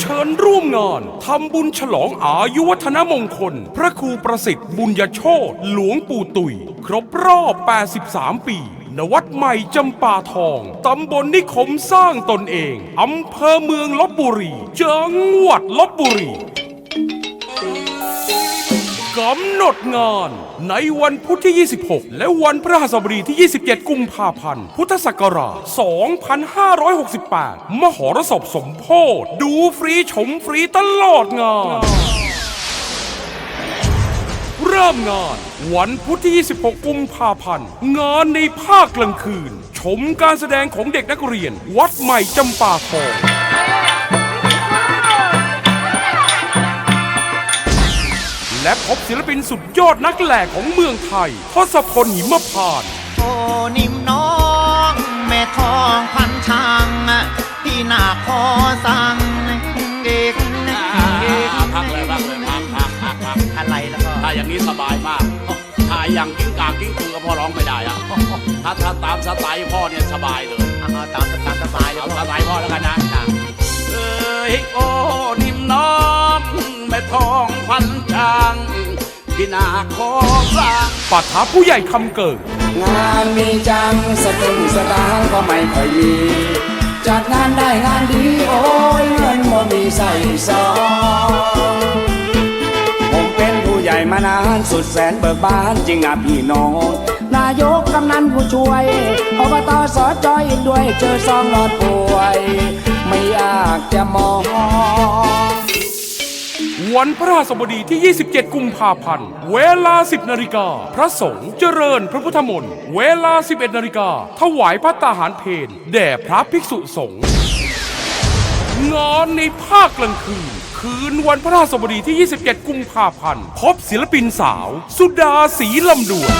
เชิญร่วมงานทำบุญฉลองอายุวัฒนมงคล พระครูประสิทธิ์บุญยโชตหลวงปู่ตุย ครบรอบ 83 ปี ณ วัดใหม่จำปาทอง ตำบลนิคมสร้างตนเอง อำเภอเมืองลบบุรี จังหวัดลบบุรี กำหนดงาน ในวันพุธที่ 26 และวันพฤหัสบดีที่ 27 กุมภาพันธ์ พุทธศักราช 2568 มหรสพสมโพธิดูฟรีชมฟรีตลอดงาน เริ่มงาน วันพุธที่ 26 กุมภาพันธ์ งานในภาคกลางคืน ชมการแสดงของเด็กนักเรียน วัดใหม่จำปาทอง พบศิลปินสุดยอดนักแหล่ของเมืองไทยทศพลหิมพานต์โอ้นิ่มน้องแม่ทองพันช่างพี่นาขอสั่งเด็กเด็กพักเลยพักเลยพักพักพักพักอะไรแล้วก็ถ้าอย่างนี้สบายมากถ้าอย่างกิ้งกากิ้งกือก็พ่อร้องไม่ได้อะถ้าถ้าตามสไตล์พ่อเนี่ยสบายเลยเอาตามตามสบายแล้วเอาก็สไตล์พ่อแล้วกันนะเอ้ยโอ้นิ่มน้อม แม่ทองพันช่างพี่นาขอสั่งปัทาผู้ใหญ่คำเกิดงานมีจังสตุ้งสตางค์ก็ไม่ค่อยมีจัดงานได้งานดี โอ้ยเงินบ่มีใส่ซองผมเป็นผู้ใหญ่มานานสุดแสนเบิกบานจริงอะพี่น้อง นายกกำนันผู้ช่วยอบตสจอยอีกด้วยเจอซองหลอดป่วย ไม่อยากจะมอง วันพระราสบดีที่ 27 กุมภาพันธ์ เวลา 10 นาฬิกา พระสงฆ์เจริญพระพุทธมนต์ เวลา 11 นาฬิกา ถวายพระตาหารเพลแด่พระภิกษุสงฆ์ งานในภาคกลางคืน คืนวันพระราสบดีที่ 27 กุมภาพันธ์ พบศิลปินสาว สุดาสีลำดวน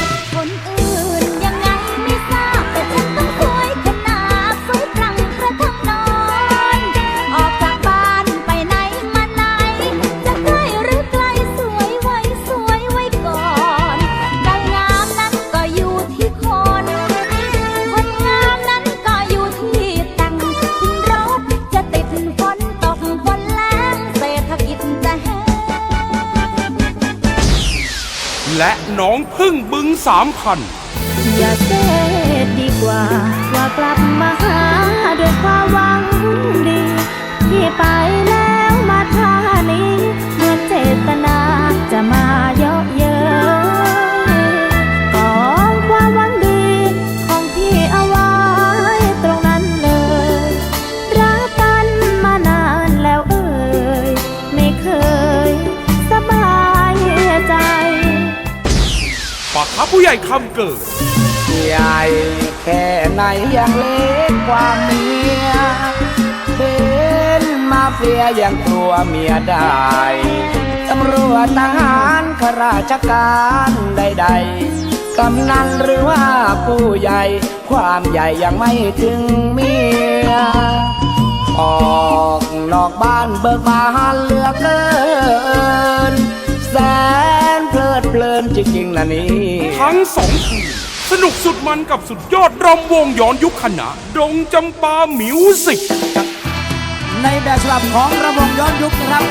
และน้องพึ่งบึงสามพันอย่าเสียดีกว่า ว่ากลับมาหาด้วยความหวังดีที่ไป ใหญ่คำเกิด ใหญ่แค่ไหนยังเล็กกว่าเมียเป็นมาเฟียยังกลัวเมียได้ตำรวจทหารข้าราชการใดๆกำนันหรือว่าผู้ใหญ่ ความใหญ่ยังไม่ถึงเมียออกนอกบ้านเบิกบานเหลือกเกิน ลิดเพลินจริงๆนะนี่ทั้งสองคืนสนุกสุดมันกับสุดยอดรำวงย้อนยุคขณะดงจำปามิวสิกในแบบฉบับของระวงย้อนยุคนะครับ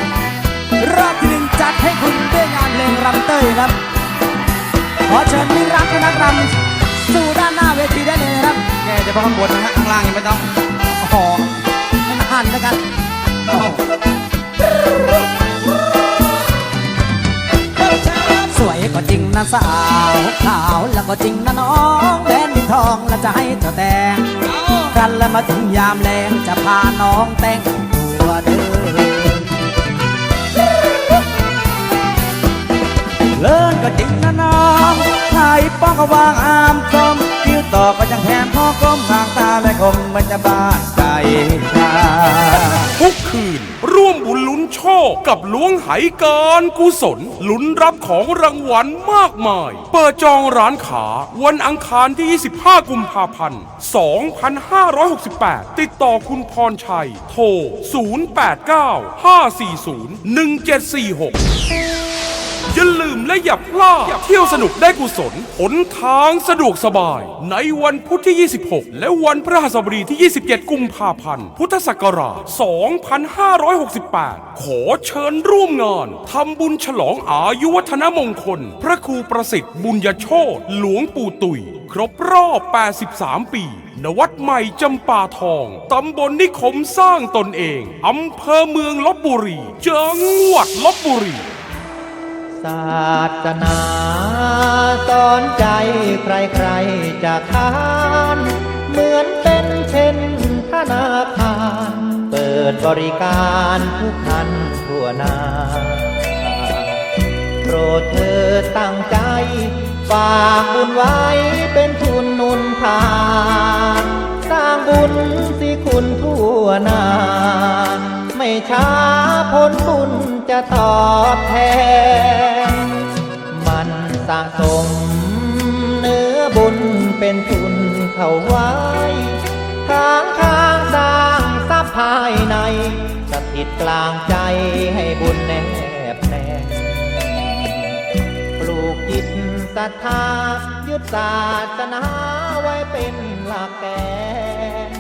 รอบที่หนึ่งจัดให้คุณด้วยงานเพลงรำเต้ยครับ ขอเชิญมิรักนักรำสู่ด้านหน้าเวทีได้เลยนะครับแกจะพาข้างบนนะฮะข้างล่างยังไม่ต้องโอ้โหไม่นานน ก็จริงนะสาวขาวแล้วก็จริงนะน้องแดนดินทองแล้วจะให้เธอแต่งกันแล้วมาถึงยามแรงจะพาน้องแต่งตัวเดินเลินก็จริงนะน้องไทยป้องก็วางอามคมคิ้วต่อก็ยังแถมพ่อก้มมางตาและคมมันจะบ้าใจชาทุกคืน ร่วมบุญลุ้นโชคกับล้วงไหการกุศล ลุ้นรับของรางวัลมากมาย เปิดจองร้านขาวันอังคารที่ 25 กุมภาพันธ์ 2568 ติดต่อคุณพรชัย โทร 089 540 1746 อย่าลืมและอย่าพลาดเที่ยวสนุกได้กุศลหนทางสะดวกสบาย ในวันพุธที่ 26 และวันพฤหัสบดีที่ 27 กุมภาพันธ์ พุทธศักราช 2568 ขอเชิญร่วมงานทำบุญฉลองอายุวัฒนมงคล พระครูประสิทธิ์บุญยโชตหลวงปู่ตุย ครบรอบ 83 ปีณวัดใหม่จำปาทอง ตำบลนิคมสร้างตนเอง อำเภอเมืองลบบุรี จังหวัดลบบุรี ศาสนาสอนใจใครๆจะทาน เหมือนเป็นเช่นธนาคารเปิดบริการทุกท่านทั่วนาโปรดเธอตั้งใจ ฝากบุญไว้เป็นทุนนุนทานสร้างบุญสิคุณทั่วนา ไม่ช้าผลบุญจะตอบแทน มันสะสมเนื้อบุญเป็นทุนเข้าไว้ทางทางสร้างทรัพย์ภายในสถิตกลางใจให้บุญแนบแน่ปลูกจิตศรัทธายึดศาสนาไว้เป็นหลักแกน